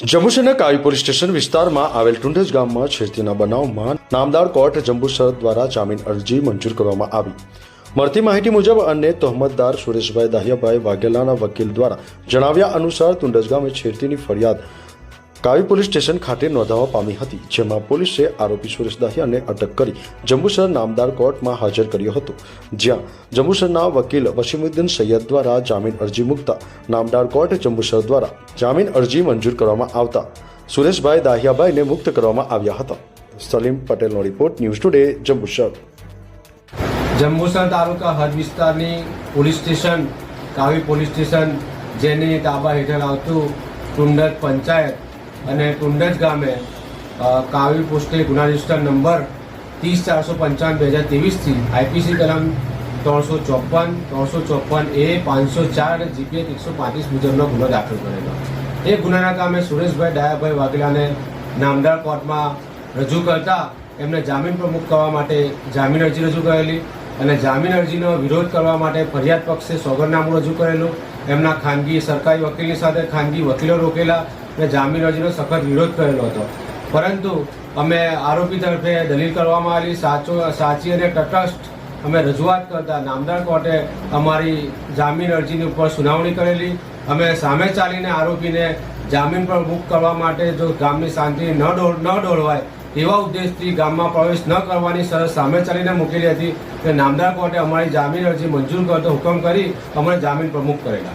જંબુસરના કાવી police station વિસ્તારમાં આવેલ ટુંડજ ગામમાં છેડતીના બનાવમાં નામદાર કોર્ટ જંબુસર દ્વારા જામીન અરજી મંજૂર કરવામાં આવી. મળતી માહિતી મુજબ અન્ય તહોમતદાર સુરેશભાઈ દાહિયાભાઈ વાઘેલાના વકીલ દ્વારા જણાવ્યા અનુસાર ટુંડજ ગામે છેડતીની ફરિયાદ કાવી પોલીસ સ્ટેશન ખાતે નોંધાવા પામી હતી, જેમાં પોલીસે આરોપી સુરેશ દાહિયાને અટક કરી જંબુસર નામદાર કોર્ટમાં હાજર કર્યો હતો. જ્યાં જંબુસરના વકીલ વસીમુદ્દીન સૈયદ દ્વારા જામીન અરજી મૂકતા નામદાર કોર્ટ જંબુસર દ્વારા જામીન અરજી મંજૂર કરવામાં આવતા સુરેશભાઈ દાહિયાભાઈને મુક્ત કરવામાં આવ્યા હતા. સલીમ પટેલનો report news today, Jambusar. Jambusar taluka હદ વિસ્તારની police station, Kavi police station, જેની તાબા હેઠળ આવતું કુંડક પંચાયત અને ટુંડજ ગામે કાવી પોસ્ટે ગુના રજિસ્ટર નંબર ત્રીસ ચારસો પંચાવન, બે હજાર ત્રેવીસથી આઈપીસી કલમ ત્રણસો ચોપન ત્રણસો ચોપન એ, પાંચસો ચાર અને જીપીએચ એકસો પાંત્રીસ મુજબનો ગુનો દાખલ કરેલો. એ ગુનાના કામે સુરેશભાઈ ડાયાભાઈ વાઘેલાને નામદાર કોર્ટમાં રજૂ કરતા એમને જામીન પ્રમુખ કરવા માટે જામીન અરજી રજૂ કરેલી અને જામીન અરજીનો વિરોધ કરવા માટે ફરિયાદ પક્ષે સોગરનામું રજૂ કરેલું. એમના ખાનગી સરકારી વકીલની સાથે ખાનગી વકીલો રોકેલા અને જામીન અરજીનો સખત વિરોધ કરેલો હતો. પરંતુ અમે આરોપી તરફે દલીલ કરવામાં આવેલી, સાચો, સાચી અને તટસ્થ અમે રજૂઆત કરતા નામદાર કોર્ટે અમારી જામીન અરજીની ઉપર સુનાવણી કરેલી. અમે સામે ચાલીને આરોપીને જામીન પર મુક્ત કરવા માટે જો ગામની શાંતિ ન ડોળ, ન ડોળવાય એવા ઉદ્દેશથી ગામમાં પ્રવેશ ન કરવાની શરત સામે ચાલીને મૂકેલી હતી કે નામદાર કોર્ટે અમારી જામીન અરજી મંજૂર કરતો હુકમ કરી અમને જામીન પ્રમુખ કરેલા.